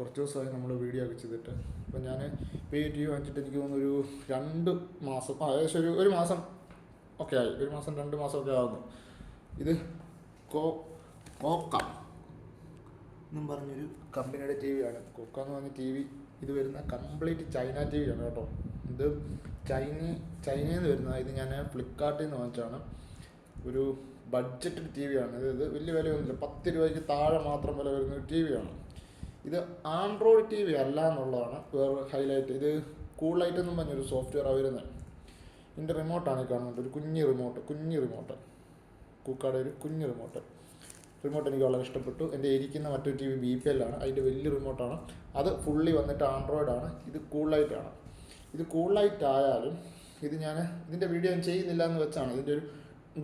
കുറച്ച് ദിവസമായി നമ്മൾ വീഡിയോ ഒക്കെ ചെയ്തിട്ട്. അപ്പം ഞാൻ പേ ടി വാങ്ങിച്ചിട്ട് എനിക്ക് തോന്നുന്നു ഒരു രണ്ട് മാസം ആ ഏകദേശം ഒരു ഒരു മാസം ഒക്കെ ആയി. ഒരു മാസം രണ്ട് മാസമൊക്കെ ആകുന്നു ഇത് കോ കോക്ക എന്നും പറഞ്ഞൊരു കമ്പനിയുടെ ടി വിയാണ് കൊക്ക എന്ന് പറഞ്ഞ ടി വി ഇത് വരുന്ന കംപ്ലീറ്റ് ചൈന ടി വിയാണ് കേട്ടോ. ഇത് ചൈന ചൈനയിൽ നിന്ന് വരുന്ന ഇത് ഞാൻ ഫ്ലിപ്കാർട്ടിൽ നിന്ന് വാങ്ങിച്ചാണ് ഒരു ബഡ്ജറ്റ് ടി വിയാണ് ഇത് ഇത് വലിയ വിലയൊന്നുമില്ല. പത്ത് രൂപയ്ക്ക് താഴെ മാത്രം വില വരുന്ന ഒരു ടി വിയാണ് ഇത് ആൻഡ്രോയിഡ് ടി വി അല്ല എന്നുള്ളതാണ് വേറെ ഹൈലൈറ്റ് ഇത് കൂളായിട്ട് എന്നും പറഞ്ഞൊരു സോഫ്റ്റ്വെയർ വരുന്നത് ഇതിന്റെ റിമോട്ടാണ് ഈ കാണുന്നത്. ഒരു കുഞ്ഞ് റിമോട്ട് കുഞ്ഞ് റിമോട്ട് കൂക്കാടെ ഒരു കുഞ്ഞ് റിമോട്ട് റിമോട്ട് എനിക്ക് വളരെ ഇഷ്ടപ്പെട്ടു. എന്റെ ഇരിക്കുന്ന മറ്റൊരു ടി വി ബി പി എല്ലാണ് അതിന്റെ വലിയ റിമോട്ടാണ് അത് ഫുള്ളി വന്നിട്ട് ആൻഡ്രോയിഡ് ആണ്. ഇത് ആണ്. ഇത് കൂളായിട്ട് ആയാലും ഇത് ഞാൻ ഇതിന്റെ വീഡിയോ ഞാൻ ചെയ്യുന്നില്ല എന്ന് വെച്ചാണ്. ഇതിന്റെ ഒരു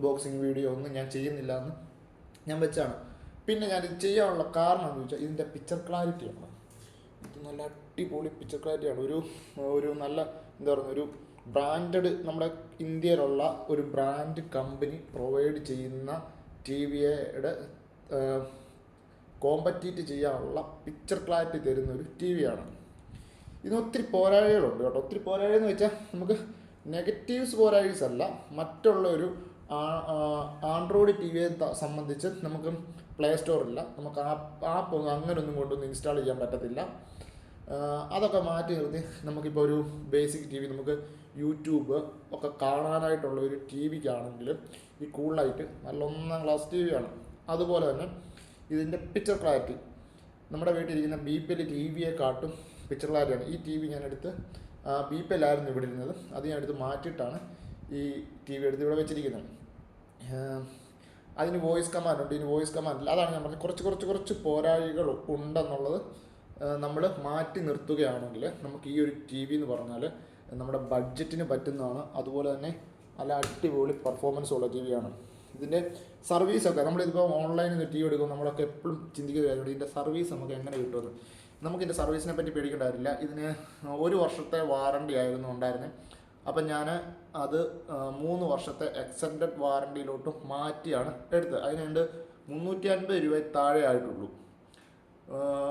ബോക്സിങ് വീഡിയോ ഒന്നും ഞാൻ ചെയ്യുന്നില്ല എന്ന് ഞാൻ വെച്ചാണ്. പിന്നെ ഞാൻ ചെയ്യാനുള്ള കാരണം എന്ന് വെച്ചാൽ ഇതിന്റെ പിക്ചർ ക്ലാരിറ്റിയാണ് ഇത് നല്ല അടിപൊളി പിക്ചർ ക്ലാരിറ്റിയാണ് ഒരു ഒരു നല്ല എന്താ പറയുക ഒരു ബ്രാൻഡഡ് നമ്മുടെ ഇന്ത്യയിലുള്ള ഒരു ബ്രാൻഡ് കമ്പനി പ്രൊവൈഡ് ചെയ്യുന്ന ടി വിയുടെ കോമ്പറ്റീറ്റ് ചെയ്യാനുള്ള പിക്ചർ ക്ലാരിറ്റി തരുന്ന ഒരു ടി വിയാണ് ഇതിന് ഒത്തിരി പോരായ്മകളുണ്ട് കേട്ടോ. ഒത്തിരി പോരായ്മ എന്ന് വെച്ചാൽ നമുക്ക് നെഗറ്റീവ്സ് പോരായ്മസ് അല്ല മറ്റുള്ള ഒരു ആൻഡ്രോയിഡ് ടി വിയെ സംബന്ധിച്ച് നമുക്ക് പ്ലേ സ്റ്റോറില്ല നമുക്ക് ആപ്പ് ആപ്പ് ഒന്നും അങ്ങനൊന്നും കൊണ്ടൊന്നും ഇൻസ്റ്റാൾ ചെയ്യാൻ പറ്റത്തില്ല. അതൊക്കെ മാറ്റി നിർത്തി നമുക്കിപ്പോൾ ഒരു ബേസിക് ടി വി നമുക്ക് യൂട്യൂബ് ഒക്കെ കാണാനായിട്ടുള്ള ഒരു ടി വിക്കാണെങ്കിൽ ഈ കൂളായിട്ട് നല്ല ഒന്നാം ക്ലാസ് ടി വിയാണ് അതുപോലെ തന്നെ ഇതിന്റെ പിക്ചർ ക്ലാരിറ്റി നമ്മുടെ വീട്ടിലിരിക്കുന്ന ബി പി എൽ ടി വിയെ കാട്ടും പിക്ചർ ക്ലാരിറ്റിയാണ് ഈ ടി വി ഞാനെടുത്ത് ബി പി എല്ലായിരുന്നു ഇവിടെ ഇരുന്നത്. അത് ഞാൻ എടുത്ത് മാറ്റിയിട്ടാണ് ഈ ടി വി എടുത്ത് ഇവിടെ വെച്ചിരിക്കുന്നത് അതിന് വോയിസ് കമാൻഡ് ഉണ്ട്. ഇതിന് വോയിസ് കമാൻഡ് ഇല്ല. അതാണ് ഞാൻ പറഞ്ഞത്. കുറച്ച് കുറച്ച് കുറച്ച് പോരായികൾ ഉണ്ടെന്നുള്ളത് നമ്മൾ മാറ്റി നിർത്തുകയാണെങ്കിൽ നമുക്ക് ഈ ഒരു ടി വി എന്ന് പറഞ്ഞാൽ നമ്മുടെ ബഡ്ജറ്റിന് പറ്റുന്നതാണ്. അതുപോലെ തന്നെ നല്ല അടിപൊളി പെർഫോമൻസ് ഉള്ള ടി വിയാണ് ഇതിന്റെ സർവീസൊക്കെ നമ്മളിതിപ്പോൾ ഓൺലൈനിൽ നിന്ന് ടി വി എടുക്കുമ്പോൾ നമ്മളൊക്കെ എപ്പോഴും ചിന്തിക്കുക കാര്യമുണ്ട് ഇതിന്റെ സർവീസ് നമുക്ക് എങ്ങനെ കിട്ടുമെന്ന്. നമുക്ക് ഇതിന്റെ സർവീസിനെ പറ്റി പേടിക്കേണ്ട ഇതിന് ഒരു വർഷത്തെ വാറണ്ടി ആയിരുന്നു ഉണ്ടായിരുന്നത് അപ്പം ഞാൻ അത് മൂന്ന് വർഷത്തെ എക്സ്റ്റൻഡ് വാറണ്ടിയിലോട്ട് മാറ്റിയാണ് എടുത്തത്. അതിനുണ്ട് മുന്നൂറ്റി അൻപത് രൂപ താഴെ ആയിട്ടുള്ളൂ.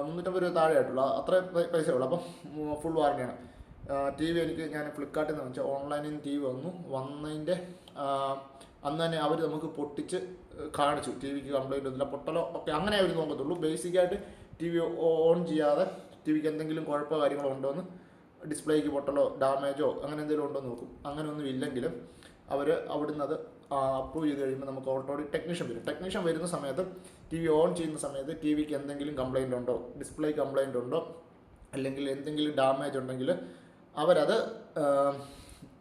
മുന്നൂറ്റമ്പത് രൂപ താഴെ ആയിട്ടുള്ളൂ. അത്ര പൈസ ഉള്ളൂ. അപ്പം ഫുൾ വാറണ്ടിയാണ് ടി വി എനിക്ക് ഞാൻ ഫ്ലിപ്കാർട്ടിൽ നിന്ന് വെച്ചാൽ ഓൺലൈനിൽ നിന്ന് ടി വി വന്നു. വന്നതിന്റെ അന്ന് തന്നെ അവർ നമുക്ക് പൊട്ടിച്ച് കാണിച്ചു. ടി വിക്ക് കംപ്ലൈന്റ് ഒന്നുമില്ല. പൊട്ടലോ ഒക്കെ അങ്ങനെ അവർ നോക്കത്തുള്ളൂ. ബേസിക്കായിട്ട് ടി വി ഓൺ ചെയ്യാതെ ടി വിക്ക് എന്തെങ്കിലും കുഴപ്പമോ കാര്യങ്ങളോ ഉണ്ടോ എന്ന് ഡിസ്പ്ലേക്ക് പൊട്ടലോ ഡാമേജോ അങ്ങനെ എന്തെങ്കിലും ഉണ്ടോ എന്ന് നോക്കും. അങ്ങനെയൊന്നും ഇല്ലെങ്കിലും അവർ അവിടുന്ന് അത് അപ്രൂവ് ചെയ്ത് കഴിയുമ്പോൾ നമുക്ക് ഓട്ടോമാറ്റിക് ടെക്നീഷ്യൻ വരും. ടെക്നീഷ്യൻ വരുന്ന സമയത്ത് ടി വി ഓൺ ചെയ്യുന്ന സമയത്ത് ടി വിക്ക് എന്തെങ്കിലും കംപ്ലൈന്റ് ഉണ്ടോ ഡിസ്പ്ലേ കംപ്ലൈന്റ് ഉണ്ടോ അല്ലെങ്കിൽ എന്തെങ്കിലും ഡാമേജ് ഉണ്ടെങ്കിൽ അവരത്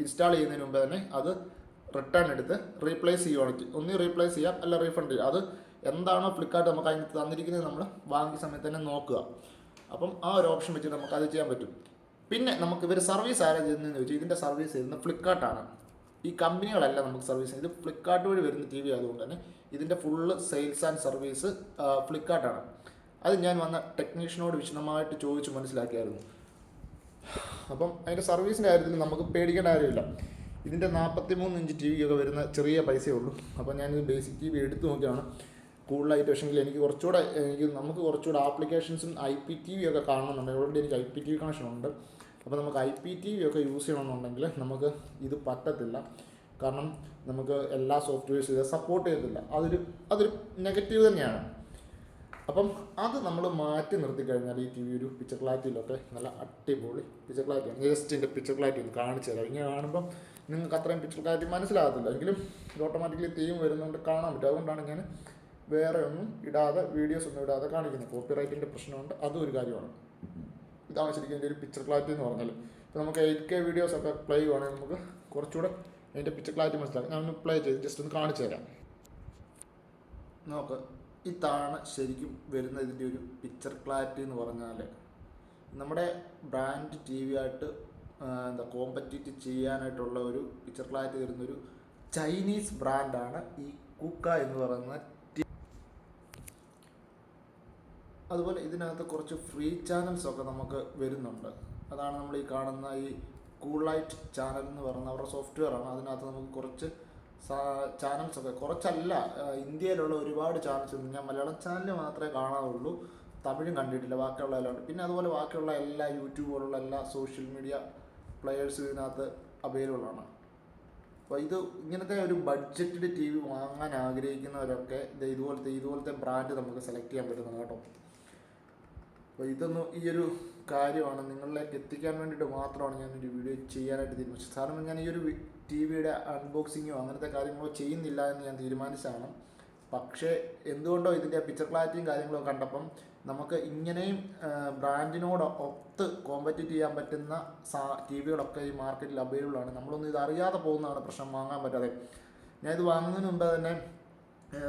ഇൻസ്റ്റാൾ ചെയ്യുന്നതിന് മുമ്പ് തന്നെ അത് റിട്ടേൺ എടുത്ത് റീപ്ലേസ് ചെയ്യുവാണെങ്കിൽ ഒന്നി റീപ്ലേസ് ചെയ്യാം അല്ല റീഫണ്ട് ചെയ്യാം. അത് എന്താണോ ഫ്ലിപ്കാർട്ട് നമുക്ക് അതിന് തന്നിരിക്കുന്നത് നമ്മൾ വാങ്ങിയ സമയത്ത് തന്നെ നോക്കുക. അപ്പം ആ ഒരു ഓപ്ഷൻ വെച്ചിട്ട് നമുക്ക് അത് ചെയ്യാൻ പറ്റും. പിന്നെ നമുക്ക് ഇവർ സർവീസ് ആരാ ചെയ്യുന്നതെന്ന് ചോദിച്ചാൽ ഇതിന്റെ സർവീസ് ചെയ്യുന്നത് ഫ്ലിപ്കാർട്ടാണ് ഈ കമ്പനികളല്ല നമുക്ക് സർവീസ് ഇത് ഫ്ലിപ്കാർട്ട് വഴി വരുന്ന ടി വി ആയതുകൊണ്ട് തന്നെ ഇതിന്റെ ഫുള്ള് സെയിൽസ് ആൻഡ് സർവീസ് ഫ്ലിപ്കാർട്ടാണ് അത് ഞാൻ വന്ന ടെക്നീഷ്യനോട് വിശദമായിട്ട് ചോദിച്ച് മനസ്സിലാക്കിയായിരുന്നു. അപ്പം അതിന്റെ സർവീസിന്റെ കാര്യത്തിൽ നമുക്ക് പേടിക്കേണ്ട കാര്യമില്ല. ഇതിന്റെ നാൽപ്പത്തി മൂന്ന് ഇഞ്ച് ടി വിയൊക്കെ വരുന്ന ചെറിയ പൈസയേ ഉള്ളൂ. അപ്പോൾ ഞാനിത് ബേസിക് ടി വി എടുത്തു നോക്കിയാണ് കൂടുതലായിട്ട് പക്ഷെങ്കിൽ എനിക്ക് കുറച്ചുകൂടെ എനിക്ക് നമുക്ക് കുറച്ചുകൂടെ ആപ്ലിക്കേഷൻസും ഐ പി ടി വി ഒക്കെ കാണണമെന്നുണ്ട്. ഓൾറെഡി എനിക്ക് I P T V connection ഉണ്ട് അപ്പോൾ നമുക്ക് ഐ പി ടി വി ഒക്കെ യൂസ് ചെയ്യണമെന്നുണ്ടെങ്കിൽ നമുക്ക് ഇത് പറ്റത്തില്ല. കാരണം നമുക്ക് എല്ലാ സോഫ്റ്റ്വെയർസും ഇത് സപ്പോർട്ട് ചെയ്യത്തില്ല. അതൊരു അതൊരു നെഗറ്റീവ് തന്നെയാണ്. അപ്പം അത് നമ്മൾ മാറ്റി നിർത്തി കഴിഞ്ഞാൽ ഈ ടി വി ഒരു പിക്ചർ ക്ലാരിറ്റിയിലൊക്കെ നല്ല അടിപൊളി പിക്ചർ ക്ലാരിറ്റിയാണ് ജസ്റ്റിന്റെ പിക്ചർ ക്ലാരിറ്റി ഒന്ന് കാണിച്ചു തരാം. ഇങ്ങനെ കാണുമ്പം നിങ്ങൾക്ക് അത്രയും പിക്ചർ ക്ലാരിറ്റി മനസ്സിലാകത്തില്ല. എങ്കിലും ഇത് ഓട്ടോമാറ്റിക്കലി തീം വരുന്നതുകൊണ്ട് കാണാൻ പറ്റും. അതുകൊണ്ടാണ് ഞാൻ വേറെ ഒന്നും ഇടാതെ വീഡിയോസ് ഒന്നും ഇടാതെ കാണിക്കുന്നത് കോപ്പി റൈറ്റിന്റെ പ്രശ്നമുണ്ട്. അതും ഒരു കാര്യമാണ്. ഇതാണ് ശരിക്കും എന്റെ ഒരു പിക്ചർ ക്ലാരിറ്റി എന്ന് പറഞ്ഞാൽ ഇപ്പോൾ നമുക്ക് എയ്റ്റ് കെ വീഡിയോസ് ഒക്കെ പ്ലേ ചെയ്യുവാണെങ്കിൽ നമുക്ക് കുറച്ചുകൂടെ അതിന്റെ പിക്ചർ ക്ലാരിറ്റി മനസ്സിലാക്കാം. ഞാൻ ഒന്ന് പ്ലേ ചെയ്ത് ജസ്റ്റ് ഒന്ന് കാണിച്ചു തരാം. നോക്ക് ഇതാണ് ശരിക്കും വരുന്ന ഇതിന്റെ ഒരു പിക്ചർ ക്ലാരിറ്റി എന്ന് പറഞ്ഞാൽ നമ്മുടെ ബ്രാൻഡ് ടി വി ആയിട്ട് എന്താ കോമ്പറ്റീറ്റ് ചെയ്യാനായിട്ടുള്ള ഒരു പിക്ചർ ക്ലാരിറ്റി തരുന്നൊരു ചൈനീസ് ബ്രാൻഡാണ് ഈ കുക്ക എന്ന് പറയുന്ന ടി അതുപോലെ ഇതിനകത്ത് കുറച്ച് ഫ്രീ ചാനൽസൊക്കെ നമുക്ക് വരുന്നുണ്ട്. അതാണ് നമ്മൾ ഈ കാണുന്ന ഈ കൂളൈറ്റ് ചാനൽ എന്ന് പറയുന്ന അവരുടെ സോഫ്റ്റ്വെയർ ആണ്. അതിനകത്ത് നമുക്ക് കുറച്ച് ചാനൽസൊക്കെ കുറച്ചല്ല ഇന്ത്യയിലുള്ള ഒരുപാട് ചാനൽസ് ഉണ്ട്. ഞാൻ മലയാളം ചാനൽ മാത്രമേ കാണാറുള്ളൂ. തമിഴും കണ്ടിട്ടില്ല ബാക്കിയുള്ള എല്ലാം പിന്നെ അതുപോലെ ബാക്കിയുള്ള എല്ലാ യൂട്യൂബ് പോലുള്ള എല്ലാ സോഷ്യൽ മീഡിയ പ്ലെയേഴ്സും ഇതിനകത്ത് അവൈലബിൾ ആണ്. അപ്പോൾ ഇത് ഇങ്ങനത്തെ ഒരു ബഡ്ജറ്റഡ് ടി വി വാങ്ങാൻ ആഗ്രഹിക്കുന്നവരൊക്കെ ഇത് ഇതുപോലത്തെ ഇതുപോലത്തെ ബ്രാൻഡ് നമുക്ക് സെലക്ട് ചെയ്യാൻ പറ്റുന്നതാണ് കേട്ടോ. അപ്പോൾ ഇതൊന്നും ഈ ഒരു കാര്യമാണ്. നിങ്ങളിലേക്ക് എത്തിക്കാൻ വേണ്ടിയിട്ട് മാത്രമാണ് ഞാൻ ഒരു വീഡിയോ ചെയ്യാനായിട്ട് തീരുമാനിച്ചത്. കാരണം ഞാൻ ഈ ഒരു ടി വിയുടെ അൺബോക്സിങ്ങോ അങ്ങനത്തെ കാര്യങ്ങളോ ചെയ്യുന്നില്ല എന്ന് ഞാൻ തീരുമാനിച്ചതാണ്. പക്ഷേ എന്തുകൊണ്ടോ ഇതിന്റെ പിക്ചർ ക്ലാരിറ്റിയും കാര്യങ്ങളൊക്കെ കണ്ടപ്പം നമുക്ക് ഇങ്ങനെയും ബ്രാൻഡിനോട് ഒത്ത് കോമ്പറ്റീറ്റ് ചെയ്യാൻ പറ്റുന്ന സാ ടി വികളൊക്കെ ഈ മാർക്കറ്റിൽ അവൈലബിൾ ആണ്. നമ്മളൊന്നും ഇത് അറിയാതെ പോകുന്നതാണ് പ്രശ്നം. വാങ്ങാൻ പറ്റാതെ. ഞാൻ ഇത് വാങ്ങുന്നതിന് മുമ്പ് തന്നെ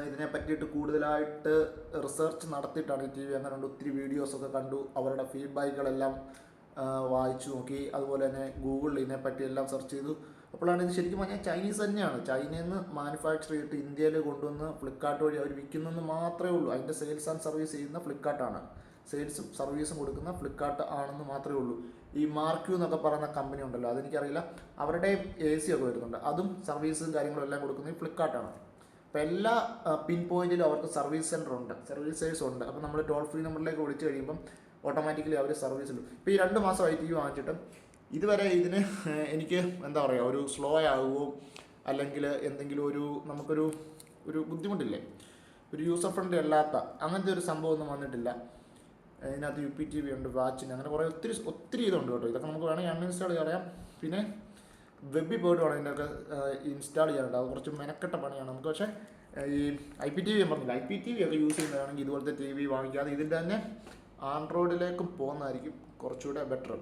ഇതിനെ പറ്റിയിട്ട് കൂടുതലായിട്ട് റിസർച്ച് നടത്തിയിട്ടാണ് ഈ ടി വി അങ്ങനെ ഉണ്ട് ഒത്തിരി വീഡിയോസൊക്കെ കണ്ടു. അവരുടെ ഫീഡ്ബാക്കുകളെല്ലാം വായിച്ചു നോക്കി. അതുപോലെ തന്നെ ഗൂഗിളിൽ ഇതിനെപ്പറ്റി എല്ലാം സെർച്ച് ചെയ്തു. അപ്പോഴാണ് ഇത് ശരിക്കും പറഞ്ഞാൽ ചൈനീസ് തന്നെയാണ്. ചൈനയിൽ നിന്ന് മാനുഫാക്ചർ ചെയ്തിട്ട് ഇന്ത്യയിൽ കൊണ്ടുവന്ന് ഫ്ലിപ്കാർട്ട് വഴി അവർ വിൽക്കുന്നെന്ന് മാത്രമേ ഉള്ളൂ. അതിന്റെ സെയിൽസ് ആൻഡ് സർവീസ് ചെയ്യുന്ന ഫ്ലിപ്കാർട്ടാണ് സെയിൽസും സർവീസും കൊടുക്കുന്ന ഫ്ലിപ്കാർട്ട് ആണെന്ന് മാത്രമേ ഉള്ളൂ. ഈ മാർക്യൂ എന്നൊക്കെ പറയുന്ന കമ്പനി ഉണ്ടല്ലോ. അതെനിക്കറിയില്ല. അവരുടെ എ സി ഒക്കെ വരുന്നുണ്ട്. അതും സർവീസും കാര്യങ്ങളും എല്ലാം കൊടുക്കുന്നത് ഫ്ലിപ്കാർട്ടാണ് അപ്പോൾ എല്ലാ പിൻ പോയിന്റിലും അവർക്ക് സർവീസ് സെന്റർ ഉണ്ട് സർവീസ് സേഴ്സ് ഉണ്ട്. അപ്പോൾ നമ്മൾ ടോൾ ഫ്രീ നമ്പറിലേക്ക് വിളിച്ചു കഴിയുമ്പം ഓട്ടോമാറ്റിക്കലി അവർ സർവീസ് ഉണ്ട് ഇപ്പോൾ ഈ രണ്ട് മാസം ടി വി വാങ്ങിച്ചിട്ട് ഇതുവരെ ഇതിന് എനിക്ക് എന്താ പറയുക ഒരു സ്ലോ ആകുമോ അല്ലെങ്കിൽ എന്തെങ്കിലും ഒരു നമുക്കൊരു ഒരു ബുദ്ധിമുട്ടില്ലേ? ഒരു യൂസർ ഫ്രണ്ട്ലി അല്ലാത്ത അങ്ങനത്തെ ഒരു സംഭവം ഒന്നും വന്നിട്ടില്ല. ഇതിനകത്ത് യു പി ടി വി ഉണ്ട് വാച്ചിന് അങ്ങനെ കുറേ ഒത്തിരി ഒത്തിരി ഇതുണ്ട് കേട്ടോ. ഇതൊക്കെ നമുക്ക് വേണമെങ്കിൽ അൺഇൻസ്റ്റാൾ ചെയ്യാം. പിന്നെ വെബിൽ പോയിട്ട് വേണം ഇതിന്റെയൊക്കെ ഇൻസ്റ്റാൾ ചെയ്യാനുണ്ട് അത് കുറച്ച് മെനക്കെട്ട പണിയാണ് നമുക്ക്. പക്ഷേ ഈ ഐ പി ടി വി പറഞ്ഞില്ല ഐ പി ടി വി ഒക്കെ യൂസ് ചെയ്യുന്നതാണെങ്കിൽ ഇതുപോലത്തെ ടി വി വാങ്ങിക്കാതെ ഇതിന്റെ തന്നെ ആൻഡ്രോയിഡിലേക്കും പോകുന്നതായിരിക്കും കുറച്ചുകൂടെ ബെറ്റർ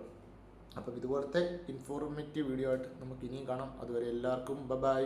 അപ്പം ഇതുപോലത്തെ ഇൻഫോർമേറ്റീവ് വീഡിയോ ആയിട്ട് നമുക്ക് ഇനിയും കാണാം. അതുവരെ എല്ലാവർക്കും ബ ബൈ